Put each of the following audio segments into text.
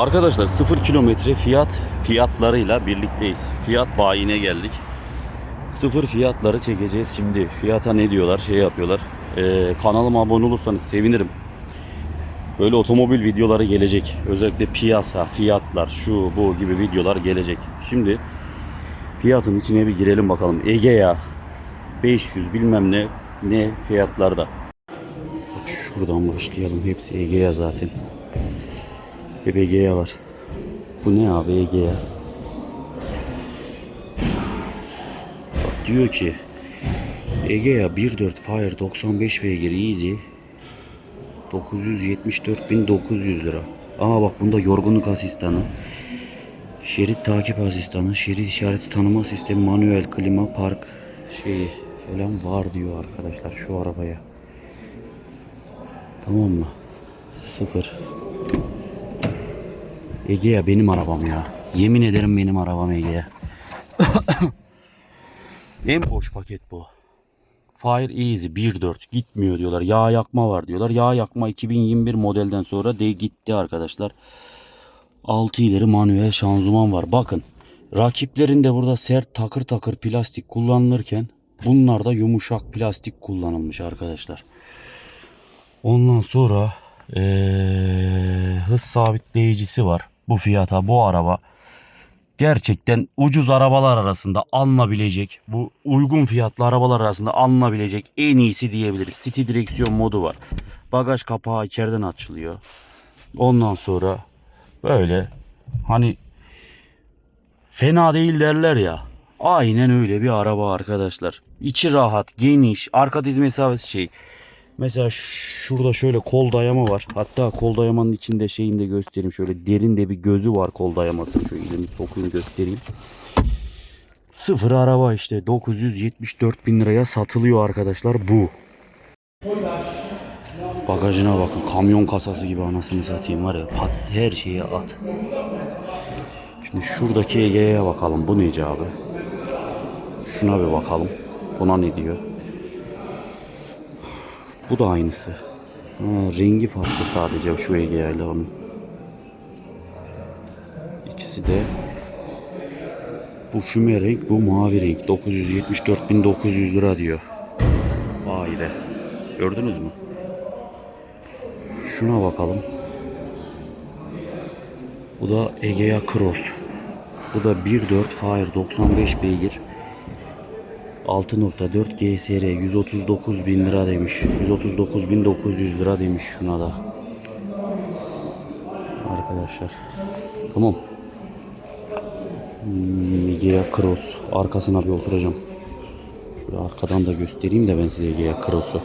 Arkadaşlar 0 kilometre fiyat fiyatlarıyla birlikteyiz. Fiyat bayine geldik. Sıfır fiyatları çekeceğiz şimdi. Fiyata ne diyorlar, şey yapıyorlar. Ee, kanalıma abone olursanız sevinirim. Böyle otomobil videoları gelecek. Özellikle piyasa, fiyatlar, şu bu gibi videolar gelecek. Şimdi fiyatın içine bir girelim bakalım. Egea 500 bilmem ne ne fiyatlarda. Bak şuradan başlayalım. Hepsi Egea zaten. Hep Egea var. Bu ne abi Egea? Bak diyor ki Egea 1.4 Fire 95 beygir Easy 974.900 lira. Aa bak bunda yorgunluk asistanı. Şerit takip asistanı, şerit işareti tanıma sistemi, manuel klima, park şeyi falan var diyor arkadaşlar şu arabaya. Tamam mı? Sıfır. Egea benim arabam ya. Yemin ederim benim arabam Egea. en boş paket bu. Fire Easy 1.4 gitmiyor diyorlar. Yağ yakma var diyorlar. Yağ yakma 2021 modelden sonra de gitti arkadaşlar. 6 ileri manuel şanzıman var. Bakın rakiplerinde burada sert takır takır plastik kullanılırken bunlarda yumuşak plastik kullanılmış arkadaşlar. Ondan sonra eee, hız sabitleyicisi var. Bu fiyata bu araba gerçekten ucuz arabalar arasında alınabilecek bu uygun fiyatlı arabalar arasında alınabilecek en iyisi diyebiliriz. City direksiyon modu var. Bagaj kapağı içeriden açılıyor. Ondan sonra böyle hani fena değil derler ya. Aynen öyle bir araba arkadaşlar. İçi rahat, geniş, arka diz mesafesi şey. Mesela şurada şöyle kol dayama var. Hatta kol dayamanın içinde şeyini de göstereyim. Şöyle derin de bir gözü var kol dayaması. Şöyle elimi sokayım göstereyim. Sıfır araba işte 974 bin liraya satılıyor arkadaşlar bu. Bagajına bakın kamyon kasası gibi anasını satayım var ya pat, her şeye at. Şimdi şuradaki Ege'ye bakalım bu nece abi? Şuna bir bakalım. Buna ne diyor? Bu da aynısı. Ha, rengi farklı sadece şu Egea ile onun. İkisi de bu füme renk, bu mavi renk. 974.900 lira diyor. Vay be. Gördünüz mü? Şuna bakalım. Bu da Egea Cross. Bu da 1.4 Fire 95 beygir. 6.4 GSR 139 bin lira demiş. 139 bin 900 lira demiş şuna da. Arkadaşlar. Tamam. Hmm, Egea Cross. Arkasına bir oturacağım. Şöyle arkadan da göstereyim de ben size Egea Cross'u.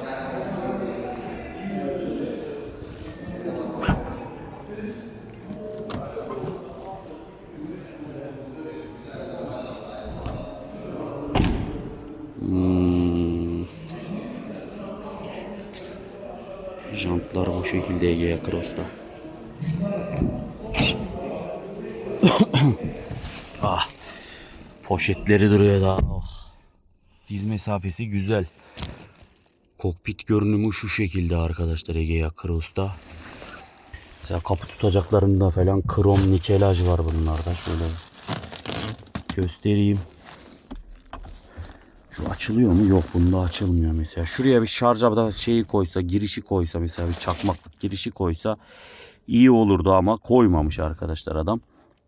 Jantlar bu şekilde Egea Cross'ta. ah. Poşetleri duruyor daha. Oh. Diz mesafesi güzel. Kokpit görünümü şu şekilde arkadaşlar Egea Cross'ta. Mesela kapı tutacaklarında falan krom nikelaj var bunlarda. Şöyle göstereyim. Açılıyor mu? Yok bunda açılmıyor mesela. Şuraya bir şarja da şeyi koysa, girişi koysa mesela bir çakmaklık girişi koysa iyi olurdu ama koymamış arkadaşlar adam.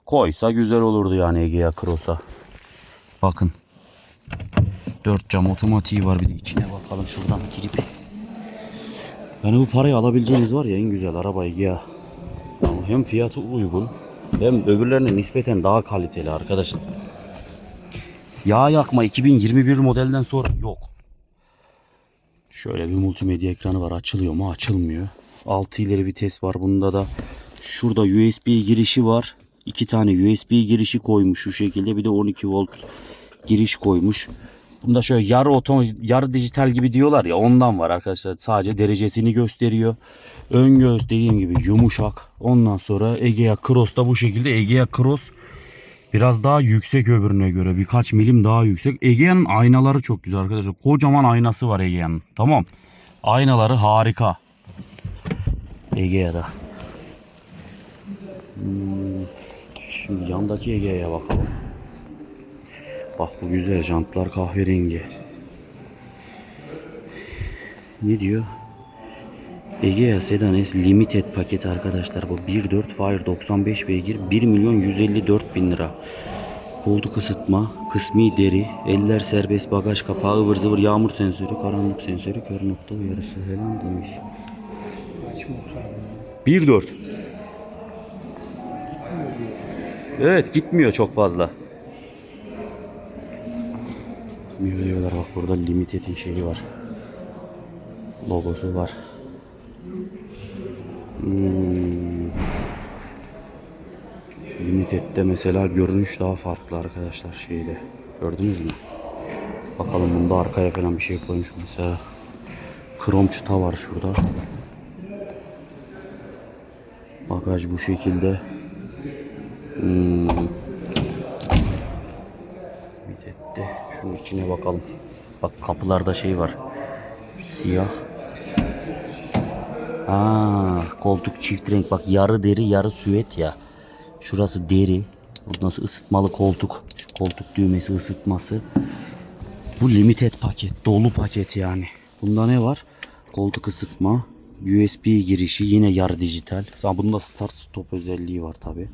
Koysa güzel olurdu yani Egea Cross'a. Bakın. 4 cam otomatiği var bir de içine bakalım şuradan girip. Yani bu parayı alabileceğiniz var ya en güzel araba Egea. Yani hem fiyatı uygun hem öbürlerine nispeten daha kaliteli arkadaşlar. Yağ yakma 2021 modelden sonra yok. Şöyle bir multimedya ekranı var. Açılıyor mu? Açılmıyor. 6 ileri vites var. Bunda da şurada USB girişi var. 2 tane USB girişi koymuş şu şekilde. Bir de 12 volt giriş koymuş. Bunda şöyle yarı otom yarı dijital gibi diyorlar ya ondan var arkadaşlar. Sadece derecesini gösteriyor. Ön göz dediğim gibi yumuşak. Ondan sonra Egea Cross da bu şekilde. Egea Cross Biraz daha yüksek öbürüne göre. Birkaç milim daha yüksek. Egea'nın aynaları çok güzel arkadaşlar. Kocaman aynası var Egea'nın. Tamam. Aynaları harika. Egea'da. Hmm, Şimdi yandaki Ege'ye bakalım. Bak bu güzel jantlar kahverengi. Ne diyor? Egea Sedan S Limited paket arkadaşlar bu 1.4 Fire 95 beygir 1 milyon 154 bin lira. Koltuk ısıtma, kısmi deri, eller serbest bagaj kapağı, ıvır zıvır yağmur sensörü, karanlık sensörü, kör nokta uyarısı falan demiş. Kaç motor? 1.4 Evet gitmiyor çok fazla. Gitmiyor diyorlar bak burada Limited'in şeyi var. Logosu var. Hmm. Limited'de mesela görünüş daha farklı arkadaşlar şeyde. Gördünüz mü? Bakalım bunda arkaya falan bir şey koymuş mesela. Krom çıta var şurada. Bagaj bu şekilde. Hmm. Şunun içine bakalım. Bak kapılarda şey var. Siyah. Aa, koltuk çift renk. Bak yarı deri yarı süet ya. Şurası deri. Bu nasıl ısıtmalı koltuk. Şu koltuk düğmesi ısıtması. Bu limited paket. Dolu paket yani. Bunda ne var? Koltuk ısıtma. USB girişi yine yarı dijital. Bunda start stop özelliği var tabi.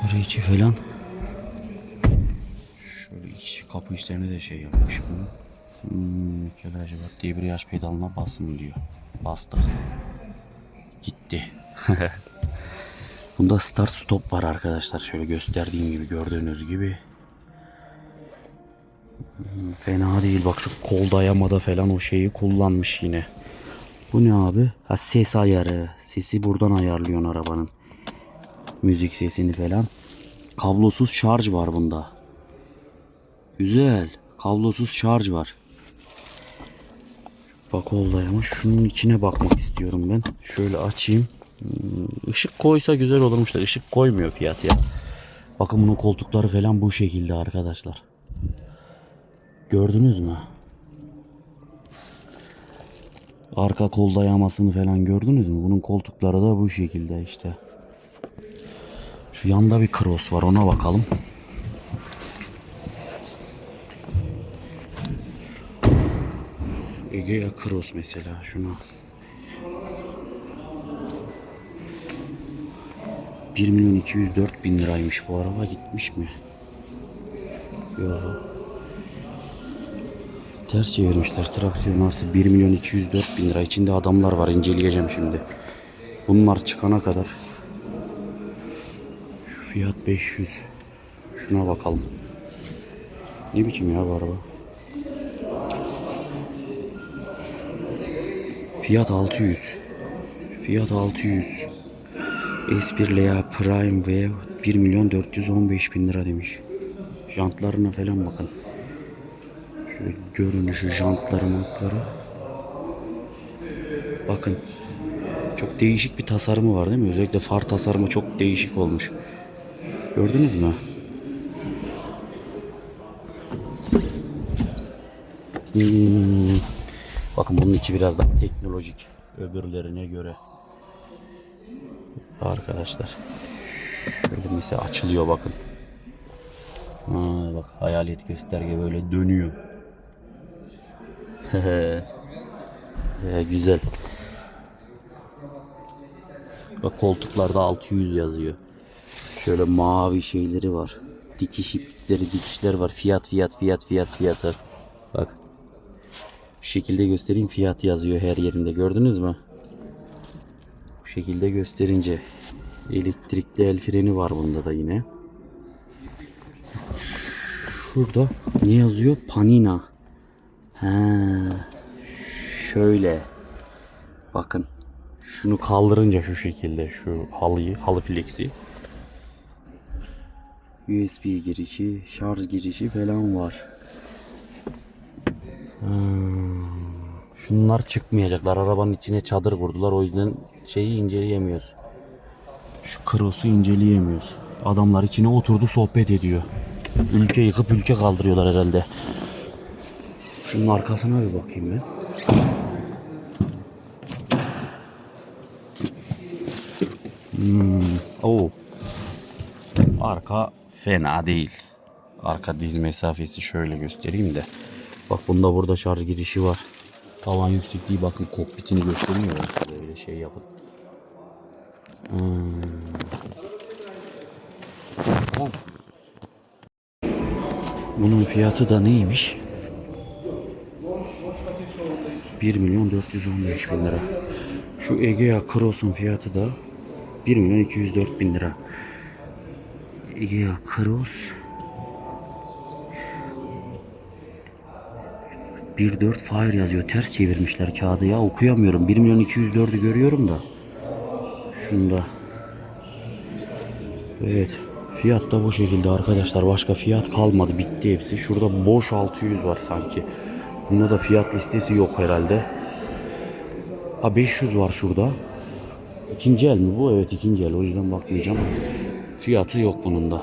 Sonra içi falan. Şöyle iç kapı içlerine de şey yapmış bunu. Hmm, kelaj var. Debriyaj pedalına basın diyor. Bastık. Gitti. Bunda start stop var arkadaşlar. Şöyle gösterdiğim gibi gördüğünüz gibi. Hmm, Fena değil. Bak şu kol dayamada falan o şeyi kullanmış yine. Bu ne abi? Ha ses ayarı. Sesi buradan ayarlıyorsun arabanın. Müzik sesini falan. Kablosuz şarj var bunda. Güzel. Kablosuz şarj var. Bak oldaymış. Şunun içine bakmak istiyorum ben. Şöyle açayım. Hmm, Işık koysa güzel olurmuş da ışık koymuyor fiyat ya. Bakın bunun koltukları falan bu şekilde arkadaşlar. Gördünüz mü? Arka kol dayamasını falan gördünüz mü? Bunun koltukları da bu şekilde işte. Şu yanda bir cross var ona bakalım. Egea Cross mesela şunu. 1 milyon 204 bin liraymış bu araba gitmiş mi? Yok. Ters çevirmişler traksiyon artı 1 milyon 204 bin lira. İçinde adamlar var inceleyeceğim şimdi. Bunlar çıkana kadar. Şu fiyat 500. Şuna bakalım. Ne biçim ya bu araba? Fiyat 600. Fiyat 600. S1 Lea Prime ve 1 milyon 415 bin lira demiş. Jantlarına falan bakın. Şöyle görünüşü, jantları, mantları. Bakın. Çok değişik bir tasarımı var değil mi? Özellikle far tasarımı çok değişik olmuş. Gördünüz mü? Hmm. Bakın bunun içi biraz daha teknolojik öbürlerine göre. Arkadaşlar. Şöyle mesela açılıyor bakın. Ha, bak hayalet gösterge böyle dönüyor. Ee, güzel. Bak koltuklarda 600 yazıyor. Şöyle mavi şeyleri var. Dikiş iplikleri, dikişler var. Fiyat, fiyat, fiyat, fiyat, fiyatı. Bak. Şekilde göstereyim fiyat yazıyor her yerinde. Gördünüz mü? Bu şekilde gösterince elektrikli el freni var bunda da yine. Şurada ne yazıyor? Panina. He. Şöyle. Bakın. Şunu kaldırınca şu şekilde şu halıyı, halı flexi. USB girişi, şarj girişi falan var. Hmm. Şunlar çıkmayacaklar. Arabanın içine çadır kurdular. O yüzden şeyi inceleyemiyoruz. Şu krosu inceleyemiyoruz. Adamlar içine oturdu sohbet ediyor. Ülke yıkıp ülke kaldırıyorlar herhalde. Şunun arkasına bir bakayım ben. Hmm. Oo. Arka fena değil. Arka diz mesafesi şöyle göstereyim de. Bak bunda burada şarj girişi var. Tavan yüksekliği bakın kokpitini göstermiyor ben size öyle şey yapın. Hmm. Bunun fiyatı da neymiş? 1 milyon 415 bin lira. Şu Egea Cross'un fiyatı da 1 milyon 204 bin lira. Egea Cross 1.4 Fire yazıyor. Ters çevirmişler kağıdı ya. Okuyamıyorum. 1 milyon 204'ü görüyorum da. Şunda. Evet. Fiyat da bu şekilde arkadaşlar. Başka fiyat kalmadı. Bitti hepsi. Şurada boş 600 var sanki. Bunda da fiyat listesi yok herhalde. Ha 500 var şurada. İkinci el mi bu? Evet ikinci el. O yüzden bakmayacağım. Fiyatı yok bunun da.